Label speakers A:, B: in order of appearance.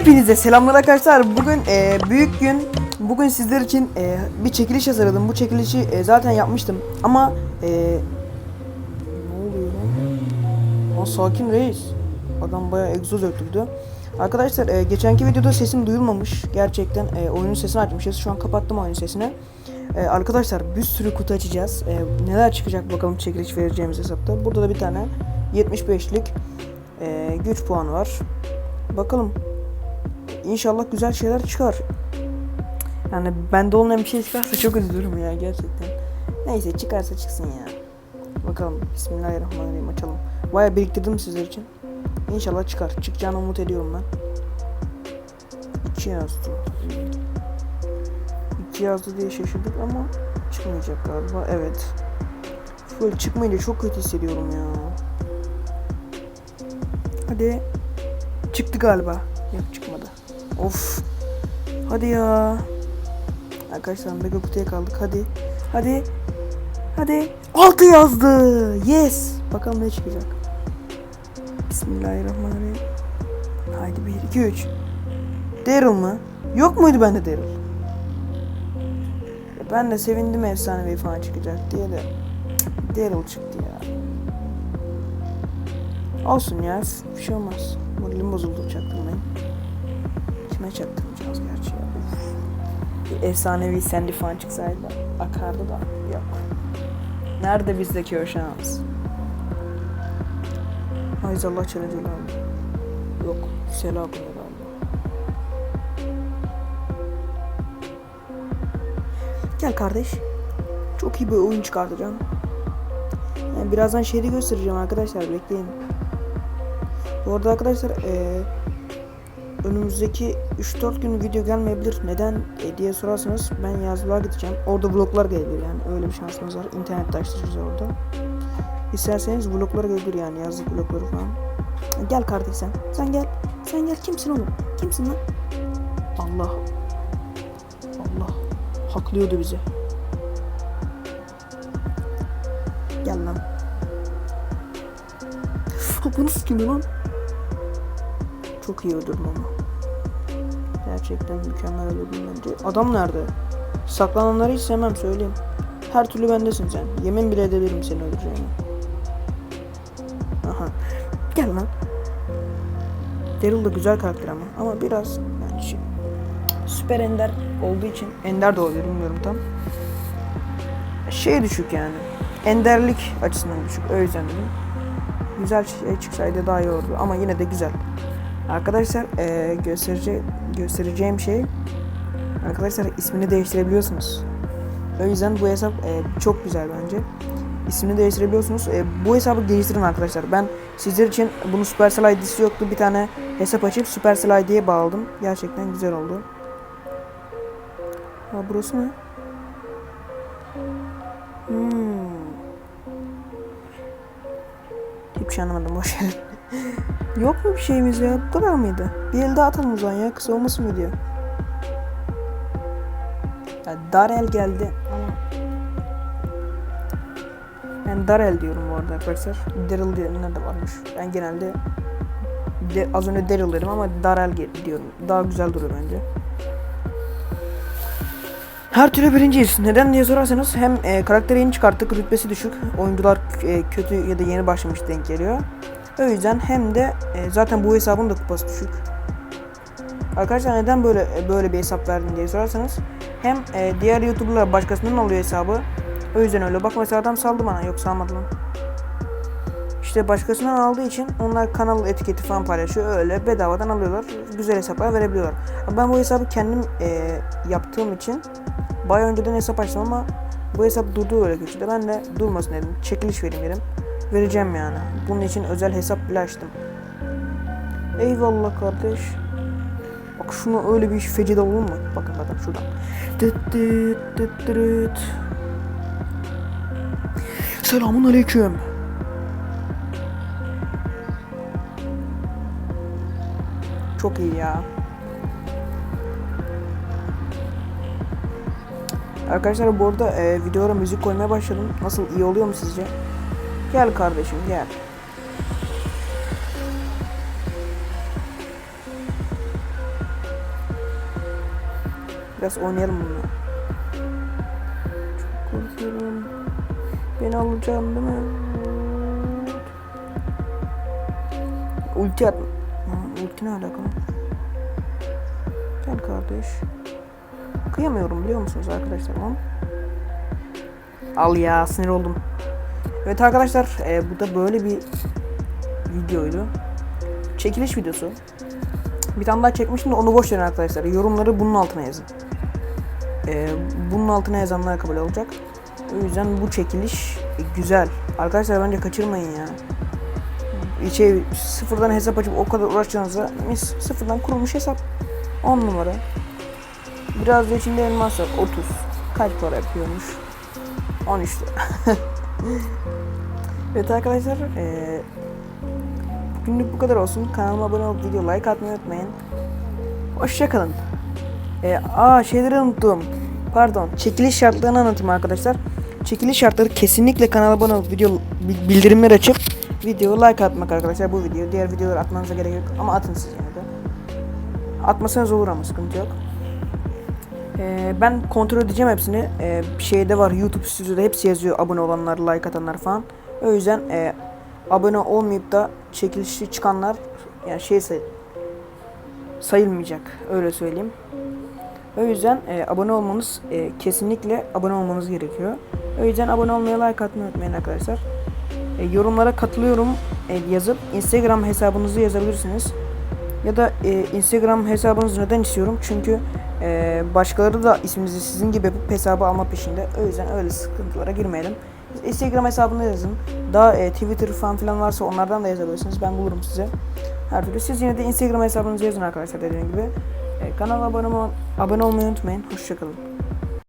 A: Hepinize selamlar arkadaşlar. Bugün e, büyük gün. Bugün sizler için e, bir çekiliş hazırladım. Bu çekilişi e, zaten yapmıştım. Ama e, ne oluyor lan? Aa, sakin reis. Adam bayağı egzoz öttürdü. Arkadaşlar e, geçenki videoda sesim duyulmamış. Gerçekten e, oyunun sesini açmışız. Şu an kapattım oyunun sesini. E, arkadaşlar bir sürü kutu açacağız. E, neler çıkacak bakalım çekiliş vereceğimiz hesapta. Burada da bir tane 75'lik e, güç puanı var. Bakalım. İnşallah güzel şeyler çıkar. Yani bende olmayan bir şey çıkarsa çok üzülürüm ya gerçekten. Neyse çıkarsa çıksın ya. Bakalım. Bismillahirrahmanirrahim açalım. Baya biriktirdim sizler için. İnşallah çıkar. Çıkacağını umut ediyorum ben. İki yazdı. İki yazdı diye şaşırdık ama çıkmayacak galiba. Evet. Böyle çıkmayınca çok kötü hissediyorum ya. Hadi. Çıktı galiba. Yok çıkmadı. Of. Hadi ya. Arkadaşlar mega kutuya kaldık. Hadi. Hadi. Hadi. 6 yazdı. Yes. Bakalım ne çıkacak. Bismillahirrahmanirrahim. Haydi 1 2 3. Daryl mı? Yok muydu bende Daryl? Ya Ben de sevindim efsanevi falan çıkacak diye de Daryl çıktı ya. Olsun ya bir şey olmaz. Moralim bozuldu çaktırmayın. Kime çaktırmayacağız gerçi ya. Bir efsanevi Sandy falan çıksaydı akardı da yok. Nerede bizdeki o şans? Ayzallah çarıcı galiba. Yok. Sela hakkında galiba. Gel kardeş. Çok iyi bir oyun çıkartacağım. Yani birazdan şehri göstereceğim arkadaşlar bekleyin. Bu arada arkadaşlar eee, önümüzdeki 3-4 gün video gelmeyebilir. Neden e, diye sorarsanız ben yazlığa gideceğim. Orada vloglar gelebilir yani öyle bir şansımız var. İnternette açtıracağız orada. İsterseniz vloglar gelebilir yani yazlık vlogları falan. Gel kardeş sen. Sen gel. Sen gel kimsin oğlum? Kimsin lan? Allah. Allah. Haklıyordu bizi. Gel lan. Bu nasıl kim lan? Çok iyi öldürdüm ama. Gerçekten mükemmel öldürdüm bence. Adam nerede? Saklananları hiç sevmem söyleyeyim. Her türlü bendesin sen. Yemin bile edebilirim seni öldüreceğimi. Aha. Gel lan. Daryl da güzel karakter ama. Ama biraz yani şey, süper ender olduğu için ender de olabilir bilmiyorum tam. Şey düşük yani. Enderlik açısından düşük. O yüzden dedim. Güzel şey çıksaydı daha iyi olurdu ama yine de güzel. Arkadaşlar eee gösterece göstereceğim şey arkadaşlar ismini değiştirebiliyorsunuz. O yüzden bu hesap eee, çok güzel bence. İsmini değiştirebiliyorsunuz. Eee, bu hesabı geliştirin arkadaşlar. Ben sizler için bunu Supercell ID'si yoktu. Bir tane hesap açıp Supercell ID'ye bağladım. Gerçekten güzel oldu. Ha burası ne? Hmm. Hiçbir şey anlamadım boş ver. Yok mu bir şeyimiz ya? Bu kadar mıydı? Bir el daha atalım o zaman ya. Kısa olmasın video. Ya Darel geldi ama ben Darel diyorum bu arada arkadaşlar. Daryl diyenler de varmış. Ben genelde de, az önce Daryl dedim ama Darel diyorum. Daha güzel duruyor bence. Her türlü birinciyiz. Neden diye sorarsanız hem e, karakteri yeni çıkarttık, rütbesi düşük. Oyuncular e, kötü ya da yeni başlamış denk geliyor. O yüzden hem de e, zaten bu hesabın da kupası düşük. Arkadaşlar neden böyle e, böyle bir hesap verdin diye sorarsanız hem e, diğer YouTuber'lar başkasının alıyor hesabı. O yüzden öyle. Bak mesela adam saldı bana. Yok salmadı lan. İşte başkasından aldığı için onlar kanal etiketi falan paylaşıyor. Öyle bedavadan alıyorlar. Güzel hesaplar verebiliyorlar. Ben bu hesabı kendim e, yaptığım için bayağı önceden hesap açtım ama bu hesap durdu öyle kötüde. Ben de durmasın dedim. Çekiliş vereyim dedim. Vereceğim yani. Bunun için özel hesap bile açtım. Eyvallah kardeş. Bak şunu öyle bir iş fecide olur mu? Bakın bakın şuradan. Dıt. Selamun aleyküm. Çok iyi ya. Arkadaşlar bu arada e, videolara müzik koymaya başladım. Nasıl iyi oluyor mu sizce? Gel kardeşim gel. Biraz oynayalım bununla. Çok korkuyorum. Beni alacağım değil mi? Ulti at. Ha, ulti ne alakalı? Gel kardeş. Kıyamıyorum biliyor musunuz arkadaşlar? Al ya sinir oldum. Evet arkadaşlar e, bu da böyle bir videoydu. Çekiliş videosu. Bir tane daha çekmiştim de onu boş verin arkadaşlar. Yorumları bunun altına yazın. E, bunun altına yazanlar kabul olacak. O yüzden bu çekiliş e, güzel. Arkadaşlar bence kaçırmayın ya. Şey, sıfırdan hesap açıp o kadar uğraşacağınıza mis sıfırdan kurulmuş hesap 10 numara. Biraz da içinde elmas var 30. Kaç para yapıyormuş? 13 lira. evet arkadaşlar eee bugünlük bu kadar olsun. Kanalıma abone olup video like atmayı unutmayın. Hoşçakalın. Eee aa şeyleri unuttum. Pardon. Çekiliş şartlarını anlatayım arkadaşlar. Çekiliş şartları kesinlikle kanala abone olup video bi- bildirimler açıp video like atmak arkadaşlar bu video. Diğer videoları atmanıza gerek yok ama atın siz yine de. Atmasanız olur ama sıkıntı yok. Ee, ben kontrol edeceğim hepsini. Ee, şeyde var YouTube stüdyoda hepsi yazıyor abone olanlar, like atanlar falan. O yüzden e, abone olmayıp da çekilişi çıkanlar yani şey say- sayılmayacak öyle söyleyeyim. O yüzden e, abone olmanız e, kesinlikle abone olmanız gerekiyor. O yüzden abone olmayı like atmayı unutmayın arkadaşlar. E, yorumlara katılıyorum e, yazıp Instagram hesabınızı yazabilirsiniz. Ya da e, Instagram hesabınızı neden istiyorum? Çünkü e, başkaları da isminizi sizin gibi yapıp hesabı alma peşinde. O yüzden öyle sıkıntılara girmeyelim. Instagram hesabını yazın. Daha e, Twitter falan filan varsa onlardan da yazabilirsiniz. Ben bulurum size. Her türlü siz yine de Instagram hesabınızı yazın arkadaşlar dediğim gibi. E, kanala abone, abone olmayı unutmayın. Hoşçakalın.